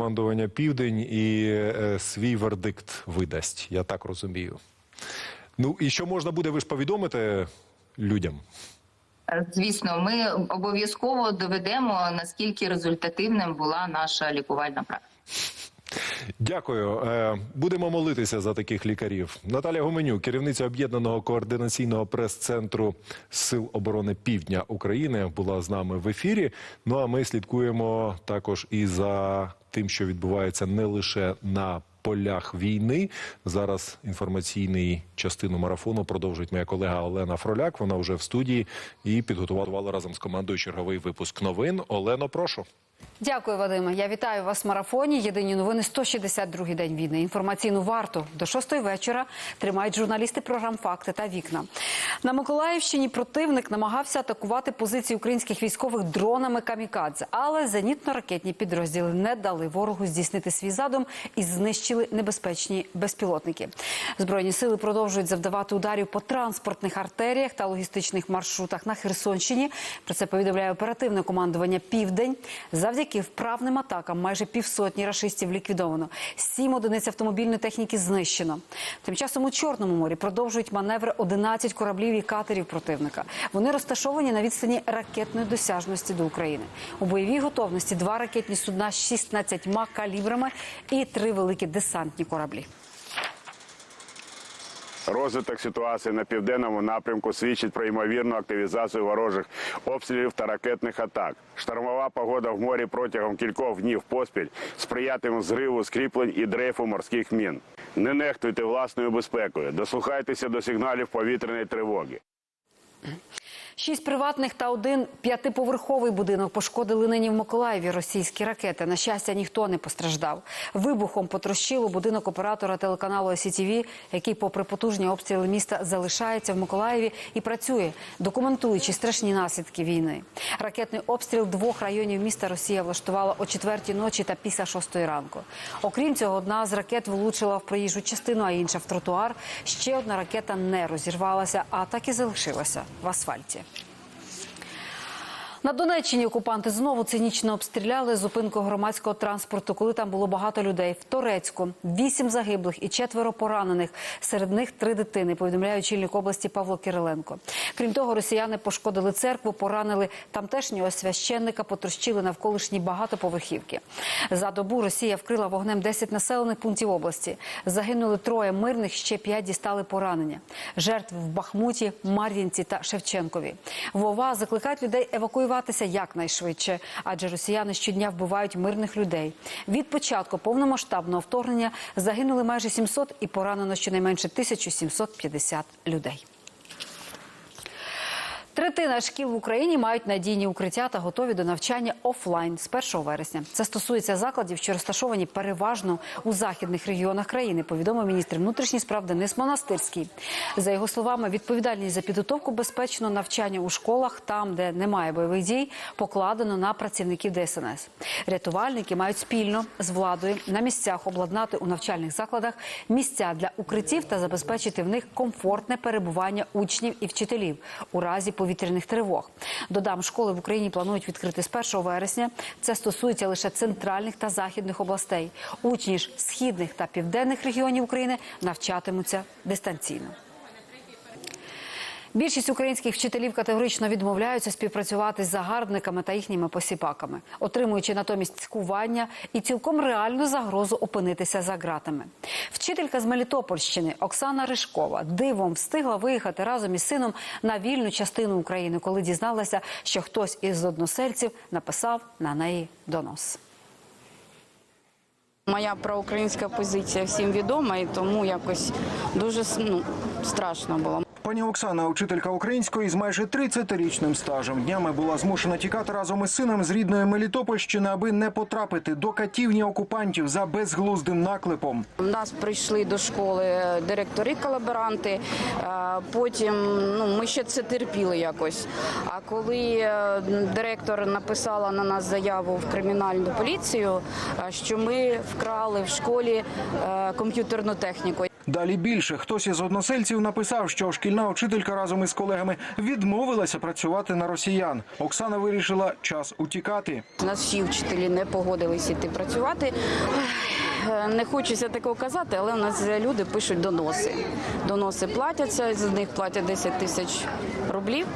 Командування Південь і е, свій вердикт видасть, я так розумію. Ну і що можна буде, ви ж повідомити людям? Звісно, ми обов'язково доведемо наскільки результативним була наша лікувальна практика. Дякую. Е, Будемо молитися за таких лікарів. Наталя Гуменюк, керівниця об'єднаного координаційного прес-центру Сил оборони Півдня України, була з нами в ефірі. Ну а ми слідкуємо також і за тим, що відбувається не лише на полях війни. Зараз інформаційний частину марафону продовжить моя колега Олена Фроляк. Вона вже в студії і підготувала разом з командою черговий випуск новин. Олено, прошу. Дякую, Вадиме. Я вітаю вас в марафоні. Єдині новини 162-й день війни. Інформаційну варту до 6 вечора тримають журналісти програм Факти та вікна. На Миколаївщині противник намагався атакувати позиції українських військових дронами камікадзе, але зенітно-ракетні підрозділи не дали ворогу здійснити свій задум і знищили небезпечні безпілотники. Збройні сили продовжують завдавати ударів по транспортних артеріях та логістичних маршрутах на Херсонщині. Про це повідомляє оперативне командування Південь. Завдяки вправним атакам майже півсотні рашистів ліквідовано. Сім одиниць автомобільної техніки знищено. Тим часом у Чорному морі продовжують маневри 11 кораблів і катерів противника. Вони розташовані на відстані ракетної досяжності до України. У бойовій готовності два ракетні судна з 16 калібрами і три великі десантні кораблі. Розвиток ситуації на південному напрямку свідчить про ймовірну активізацію ворожих обстрілів та ракетних атак. Штормова погода в морі протягом кількох днів поспіль сприятиме зриву скріплень і дрейфу морських мін. Не нехтуйте власною безпекою, дослухайтеся до сигналів повітряної тривоги. Шість приватних та один п'ятиповерховий будинок пошкодили нині в Миколаєві російські ракети. На щастя, ніхто не постраждав. Вибухом потрощило будинок оператора телеканалу СІТВ, який, попри потужні обстріли міста, залишається в Миколаєві і працює, документуючи страшні наслідки війни. Ракетний обстріл двох районів міста Росія влаштувала о четвертій ночі та після шостої ранку. Окрім цього, одна з ракет влучила в проїжджу частину, а інша в тротуар. Ще одна ракета не розірвалася, а так і залишилася в асфальті. На Донеччині окупанти знову цинічно обстріляли зупинку громадського транспорту, коли там було багато людей. В Торецьку вісім загиблих і четверо поранених. Серед них три дитини. Повідомляє очільник області Павло Кириленко. Крім того, росіяни пошкодили церкву, поранили тамтешнього священника, потрощили навколишні багатоповерхівки. За добу Росія вкрила вогнем 10 населених пунктів області. Загинули троє мирних, ще п'ять дістали поранення. Жертв в Бахмуті, Мар'їнці та Шевченкові. Вова закликають людей евакуюватися якнайшвидше, адже росіяни щодня вбивають мирних людей. Від початку повномасштабного вторгнення загинули майже 700 і поранено щонайменше 1750 людей. Третина шкіл в Україні мають надійні укриття та готові до навчання офлайн з 1 вересня. Це стосується закладів, що розташовані переважно у західних регіонах країни. Повідомив міністр внутрішніх справ Денис Монастирський. За його словами, відповідальність за підготовку безпечного навчання у школах, там де немає бойових дій, покладено на працівників ДСНС. Рятувальники мають спільно з владою на місцях обладнати у навчальних закладах місця для укриттів та забезпечити в них комфортне перебування учнів і вчителів у разі повітряних тривог. Додам, школи в Україні планують відкрити з 1 вересня. Це стосується лише центральних та західних областей. Учні ж східних та південних регіонів України навчатимуться дистанційно. Більшість українських вчителів категорично відмовляються співпрацювати з загарбниками та їхніми посіпаками, отримуючи натомість цькування і цілком реальну загрозу опинитися за ґратами. Вчителька з Мелітопольщини Оксана Ришкова дивом встигла виїхати разом із сином на вільну частину України, коли дізналася, що хтось із односельців написав на неї донос. Моя проукраїнська позиція всім відома, і тому якось дуже ну, страшно було. Пані Оксана, учителька української з майже 30-річним стажем, днями була змушена тікати разом із сином з рідної Мелітопольщини, аби не потрапити до катівні окупантів за безглуздим наклепом. Нас прийшли до школи директори колаборанти. е, Потім ну ми ще це терпіли якось. А коли е, директор написала на нас заяву в кримінальну поліцію, е, що ми вкрали в школі комп'ютерну техніку. Далі більше хтось із односельців написав, що шкільна учителька разом із колегами відмовилася працювати на росіян. Оксана вирішила час утікати. Нас всі вчителі не погодились іти працювати. Не хочеться такого казати, але у нас люди пишуть доноси. Доноси платяться, з них платять 10 тисяч рублів.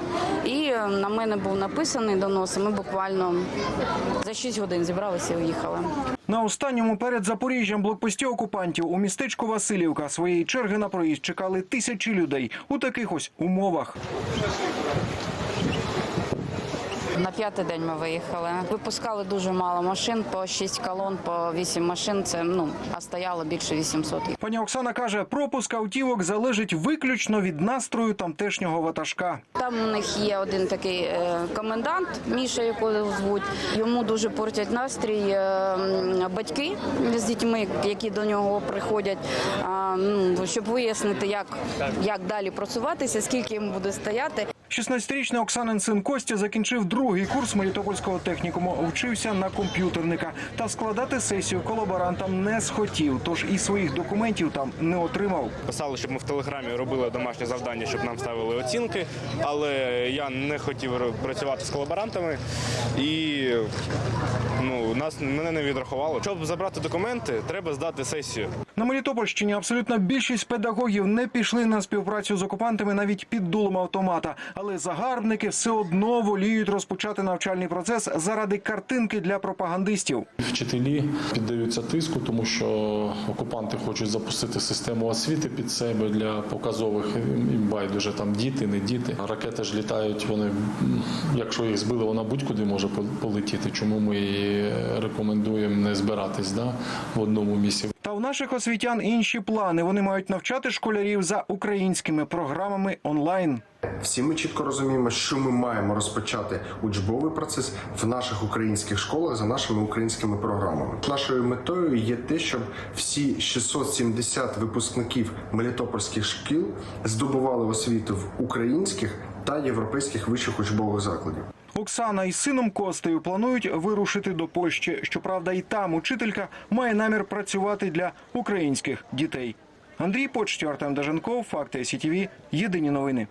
І е, на мене був написаний донос. Ми буквально за 6 годин зібралися і уїхали. На останньому перед Запоріжжям блокпості окупантів у містечку Васильівка своєї черги на проїзд чекали тисячі людей у таких ось умовах. На п'ятий день ми виїхали. Випускали дуже мало машин, по 6 колон, по 8 машин. Це ну а стояло більше 800. Пані Оксана каже, пропуск автівок залежить виключно від настрою тамтешнього ватажка. Там у них є один такий е, комендант, Міша, якого звуть. Йому дуже портять настрій е, батьки з дітьми, які до нього приходять, ну, щоб вияснити, як, як далі працюватися, скільки йому буде стояти. 16-річний Оксанин син Костя закінчив другий курс Мелітопольського технікуму. Вчився на комп'ютерника та складати сесію колаборантам не схотів, тож і своїх документів там не отримав. Писали, щоб ми в телеграмі робили домашнє завдання, щоб нам ставили оцінки, але я не хотів працювати з колаборантами і ну, нас мене не відрахувало. Щоб забрати документи, треба здати сесію. На Мелітопольщині абсолютна більшість педагогів не пішли на співпрацю з окупантами навіть під дулом автомата, але загарбники все одно воліють розпочати навчальний процес заради картинки для пропагандистів. Вчителі піддаються тиску, тому що окупанти хочуть запустити систему освіти під себе для показових і байдуже там діти, не діти. Ракети ж літають. Вони якщо їх збили, вона будь-куди може полетіти. Чому ми і рекомендуємо не збиратись да, в одному місці. Та у наших освітян інші плани. Вони мають навчати школярів за українськими програмами онлайн. Всі ми чітко розуміємо, що ми маємо розпочати учбовий процес в наших українських школах за нашими українськими програмами. Нашою метою є те, щоб всі 670 випускників мелітопольських шкіл здобували освіту в українських та європейських вищих учбових закладів. Оксана із сином Костею планують вирушити до Польщі. Щоправда, і там учителька має намір працювати для українських дітей. Андрій Почтю, Артем Даженков, Факти СІТВ. Єдині новини.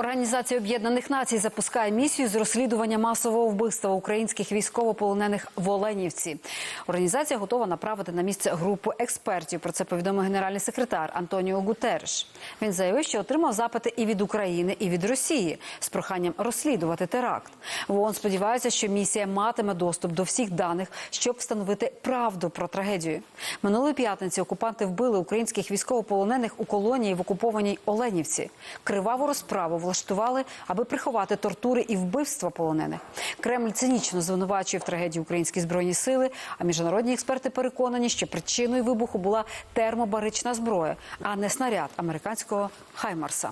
Організація Об'єднаних Націй запускає місію з розслідування масового вбивства українських військовополонених в Оленівці. Організація готова направити на місце групу експертів. Про це повідомив генеральний секретар Антоніо Гутереш. Він заявив, що отримав запити і від України, і від Росії з проханням розслідувати теракт. В ООН сподіваються, що місія матиме доступ до всіх даних, щоб встановити правду про трагедію. Минулої п'ятниці окупанти вбили українських військовополонених у колонії в окупованій Оленівці. Криваву розправу влаштували, аби приховати тортури і вбивства полонених. Кремль цинічно звинувачує в трагедії українські збройні сили. А міжнародні експерти переконані, що причиною вибуху була термобарична зброя, а не снаряд американського Хаймарса.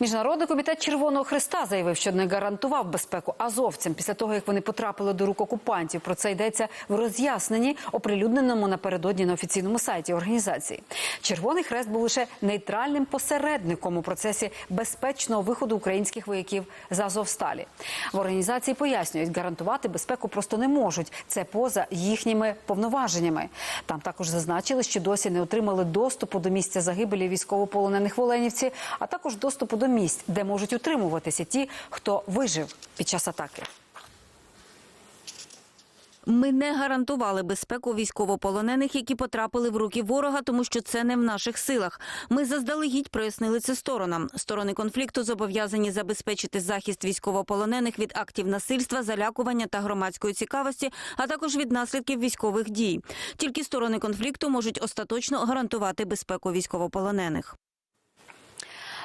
Міжнародний комітет Червоного Христа заявив, що не гарантував безпеку азовцям після того, як вони потрапили до рук окупантів. Про це йдеться в роз'ясненні, оприлюдненому напередодні на офіційному сайті організації. Червоний Хрест був лише нейтральним посередником у процесі безпечного виходу українських вояків з Азовсталі. В організації пояснюють, гарантувати безпеку просто не можуть. Це поза їхніми повноваженнями. Там також зазначили, що досі не отримали доступу до місця загибелі військовополонених в Оленівці, а також доступу до місць, де можуть утримуватися ті, хто вижив під час атаки. Ми не гарантували безпеку військовополонених, які потрапили в руки ворога, тому що це не в наших силах. Ми заздалегідь прояснили це сторонам. Сторони конфлікту зобов'язані забезпечити захист військовополонених від актів насильства, залякування та громадської цікавості, а також від наслідків військових дій. Тільки сторони конфлікту можуть остаточно гарантувати безпеку військовополонених.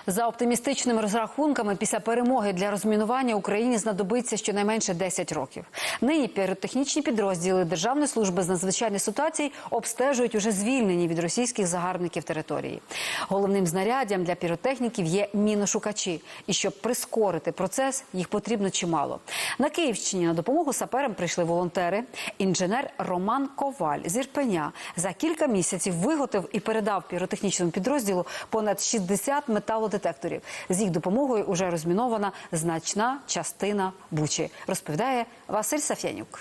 За оптимістичними розрахунками, після перемоги для розмінування Україні знадобиться щонайменше 10 років. Нині піротехнічні підрозділи Державної служби з надзвичайних ситуацій обстежують уже звільнені від російських загарбників території. Головним знаряддям для піротехніків є міношукачі. І щоб прискорити процес, їх потрібно чимало. На Київщині на допомогу саперам прийшли волонтери. Інженер Роман Коваль з Ірпеня за кілька місяців виготовив і передав піротехнічному підрозділу понад 60 металодетекторів металодетекторів. З їх допомогою уже розмінована значна частина бучі, розповідає Василь Саф'янюк.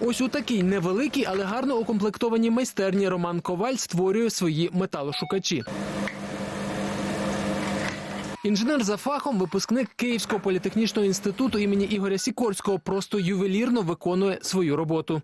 Ось у такій невеликій, але гарно укомплектованій майстерні Роман Коваль створює свої металошукачі. Інженер за фахом, випускник Київського політехнічного інституту імені Ігоря Сікорського, просто ювелірно виконує свою роботу.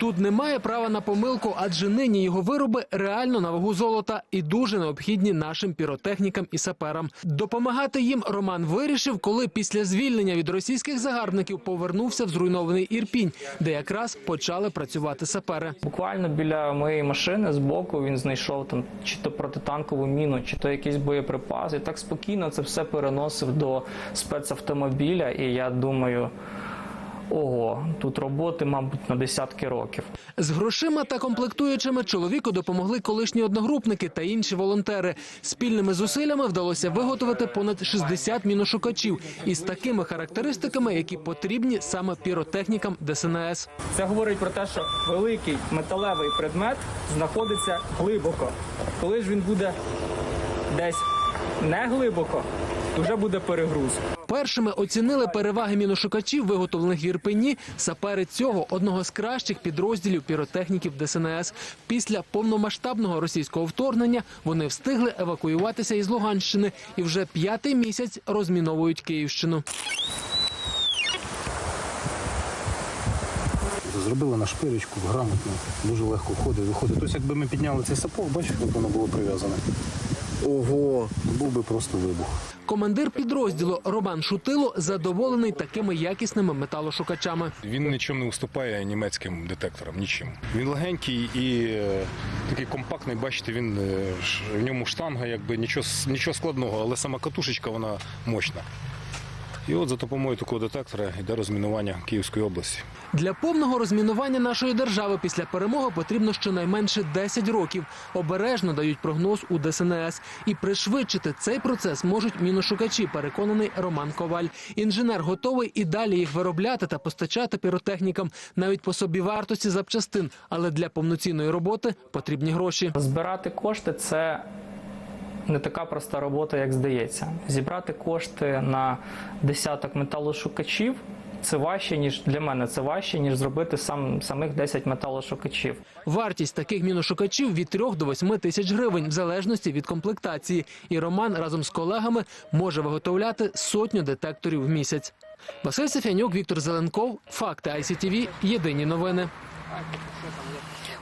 Тут немає права на помилку, адже нині його вироби реально на вагу золота і дуже необхідні нашим піротехнікам і саперам. Допомагати їм Роман вирішив, коли після звільнення від російських загарбників повернувся в зруйнований Ірпінь, де якраз почали працювати сапери. Буквально біля моєї машини збоку він знайшов там чи то протитанкову міну, чи то якийсь боєприпас. І так спокійно це все переносив до спецавтомобіля. І я думаю, ого, тут роботи, мабуть, на десятки років. З грошима та комплектуючими чоловіку допомогли колишні одногрупники та інші волонтери. Спільними зусиллями вдалося виготовити понад 60 міношукачів із такими характеристиками, які потрібні саме піротехнікам ДСНС. Це говорить про те, що великий металевий предмет знаходиться глибоко. Коли ж він буде десь не глибоко, то вже буде перегруз. Першими оцінили переваги міношукачів, виготовлених в Ірпені, сапери цього одного з кращих підрозділів піротехніків ДСНС. Після повномасштабного російського вторгнення вони встигли евакуюватися із Луганщини і вже п'ятий місяць розміновують Київщину. Зробили на шпилечку, грамотно, дуже легко входить, виходить. Тобто, якби ми підняли цей сапог, бачиш, як воно було прив'язане. Ого, був би просто вибух. Командир підрозділу Роман Шутило задоволений такими якісними металошукачами. Він нічим не уступає німецьким детекторам, нічим. Він легенький і е, такий компактний. Бачите, він е, в ньому штанга, якби нічого, нічого складного, але сама катушечка вона мощна. І от за допомогою такого детектора йде розмінування Київської області. Для повного розмінування нашої держави після перемоги потрібно щонайменше 10 років. Обережно дають прогноз у ДСНС. І пришвидшити цей процес можуть міношукачі, переконаний Роман Коваль. Інженер готовий і далі їх виробляти та постачати піротехнікам навіть по собі вартості запчастин. Але для повноцінної роботи потрібні гроші. Збирати кошти це не така проста робота, як здається. Зібрати кошти на десяток металошукачів. Це важче ніж для мене. Це важче ніж зробити сам самих 10 металошукачів. Вартість таких міношукачів від 3 до 8 тисяч гривень, в залежності від комплектації. І Роман разом з колегами може виготовляти сотню детекторів в місяць. Василь Сефянюк, Віктор Зеленков, Факти ICTV, Єдині новини.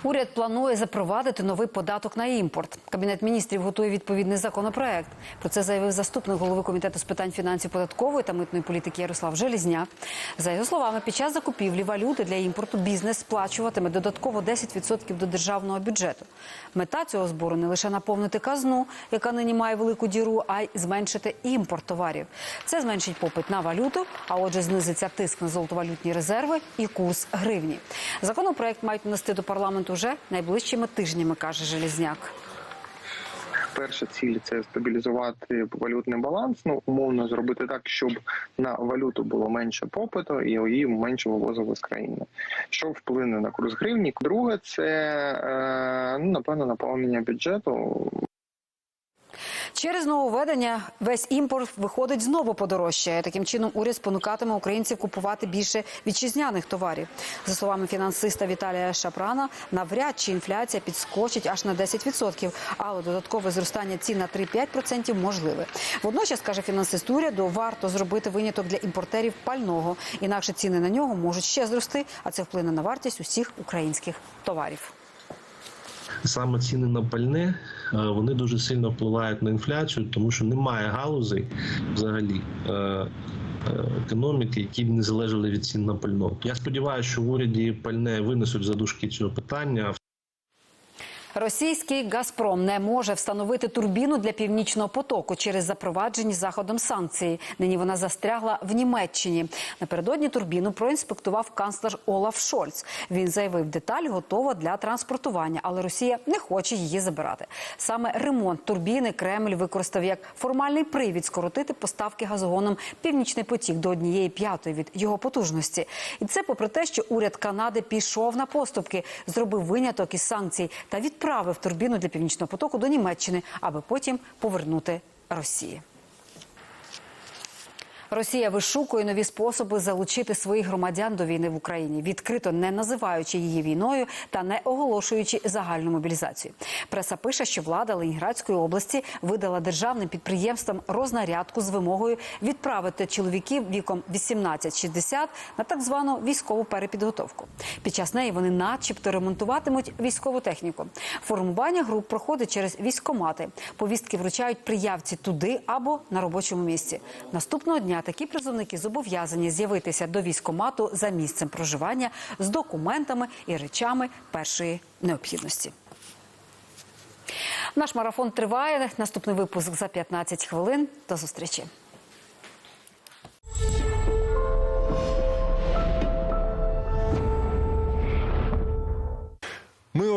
Уряд планує запровадити новий податок на імпорт. Кабінет міністрів готує відповідний законопроект. Про це заявив заступник голови комітету з питань фінансів податкової та митної політики Ярослав Желізняк. За його словами, під час закупівлі валюти для імпорту бізнес сплачуватиме додатково 10% до державного бюджету. Мета цього збору не лише наповнити казну, яка нині має велику діру, а й зменшити імпорт товарів. Це зменшить попит на валюту, а отже, знизиться тиск на золотовалютні резерви і курс гривні. Законопроект мають внести до парламенту вже найближчими тижнями, каже Желізняк. Перша ціль це стабілізувати валютний баланс. Ну умовно зробити так, щоб на валюту було менше попиту і її менше вивозили з країни, що вплине на курс гривні. Друге, це е, ну напевно наповнення бюджету. Через нововведення весь імпорт виходить знову подорожчає. Таким чином уряд спонукатиме українців купувати більше вітчизняних товарів. За словами фінансиста Віталія Шапрана, навряд чи інфляція підскочить аж на 10%, але додаткове зростання цін на 3-5% можливе. Водночас каже фінансист уряду, варто зробити виняток для імпортерів пального, інакше ціни на нього можуть ще зрости, а це вплине на вартість усіх українських товарів. Саме ціни на пальне е, вони дуже сильно впливають на інфляцію, тому що немає галузей взагалі. е, е, Економіки, які б не залежали від цін на пально. Я сподіваюся, що в уряді пальне винесуть за дужки цього питання. Російський Газпром не може встановити турбіну для північного потоку через запроваджені заходом санкції. Нині вона застрягла в Німеччині. Напередодні турбіну проінспектував канцлер Олаф Шольц. Він заявив, деталь готова для транспортування, але Росія не хоче її забирати. Саме ремонт турбіни Кремль використав як формальний привід скоротити поставки газогоном Північний потік до однієї п'ятої від його потужності. І це попри те, що уряд Канади пішов на поступки, зробив виняток із санкцій та відправив турбіну для північного потоку до Німеччини, аби потім повернути Росії. Росія вишукує нові способи залучити своїх громадян до війни в Україні, відкрито не називаючи її війною та не оголошуючи загальну мобілізацію. Преса пише, що влада Ленінградської області видала державним підприємствам рознарядку з вимогою відправити чоловіків віком 18-60 на так звану військову перепідготовку. Під час неї вони, начебто, ремонтуватимуть військову техніку. Формування груп проходить через військомати. Повістки вручають приявці туди або на робочому місці. Наступного дня дня такі призовники зобов'язані з'явитися до військомату за місцем проживання з документами і речами першої необхідності. Наш марафон триває. Наступний випуск за 15 хвилин. До зустрічі. Ми